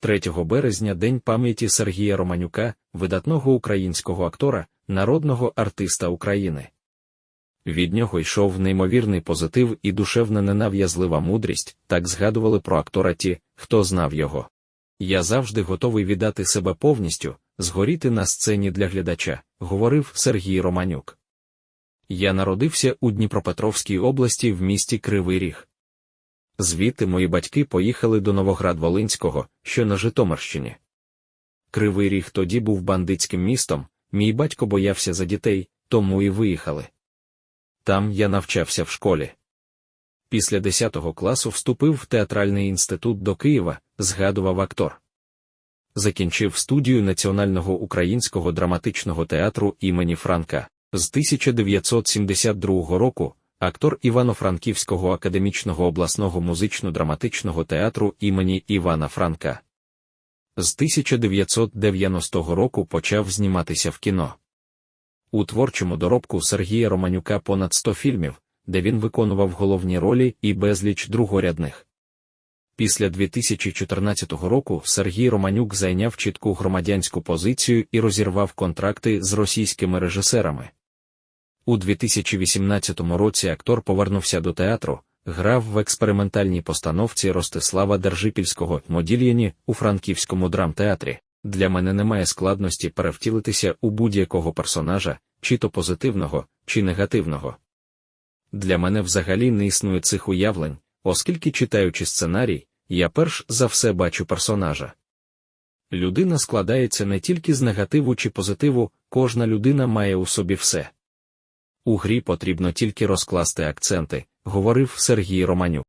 3 березня День пам'яті Сергія Романюка, видатного українського актора, народного артиста України. Від нього йшов неймовірний позитив і душевна ненав'язлива мудрість, так згадували про актора ті, хто знав його. Я завжди готовий віддати себе повністю, згоріти на сцені для глядача, говорив Сергій Романюк. Я народився у Дніпропетровській області в місті Кривий Ріг. Звідти мої батьки поїхали до Новоград-Волинського, що на Житомирщині. Кривий Ріг тоді був бандитським містом, мій батько боявся за дітей, тому і виїхали. Там я навчався в школі. Після 10 класу вступив в театральний інститут до Києва, згадував актор. Закінчив студію Національного українського драматичного театру імені Франка. З 1972 року актор Івано-Франківського академічного обласного музично-драматичного театру імені Івана Франка. З 1990 року почав зніматися в кіно. У творчому доробку Сергія Романюка понад 100 фільмів, де він виконував головні ролі і безліч другорядних. Після 2014 року Сергій Романюк зайняв чітку громадянську позицію і розірвав контракти з російськими режисерами. У 2018 році актор повернувся до театру, грав в експериментальній постановці Ростислава Держипільського Модільяні у франківському драмтеатрі. Для мене немає складності перевтілитися у будь-якого персонажа, чи то позитивного, чи негативного. Для мене взагалі не існує цих уявлень, оскільки читаючи сценарій, я перш за все бачу персонажа. Людина складається не тільки з негативу чи позитиву, кожна людина має у собі все. У грі потрібно тільки розкласти акценти, говорив Сергій Романюк.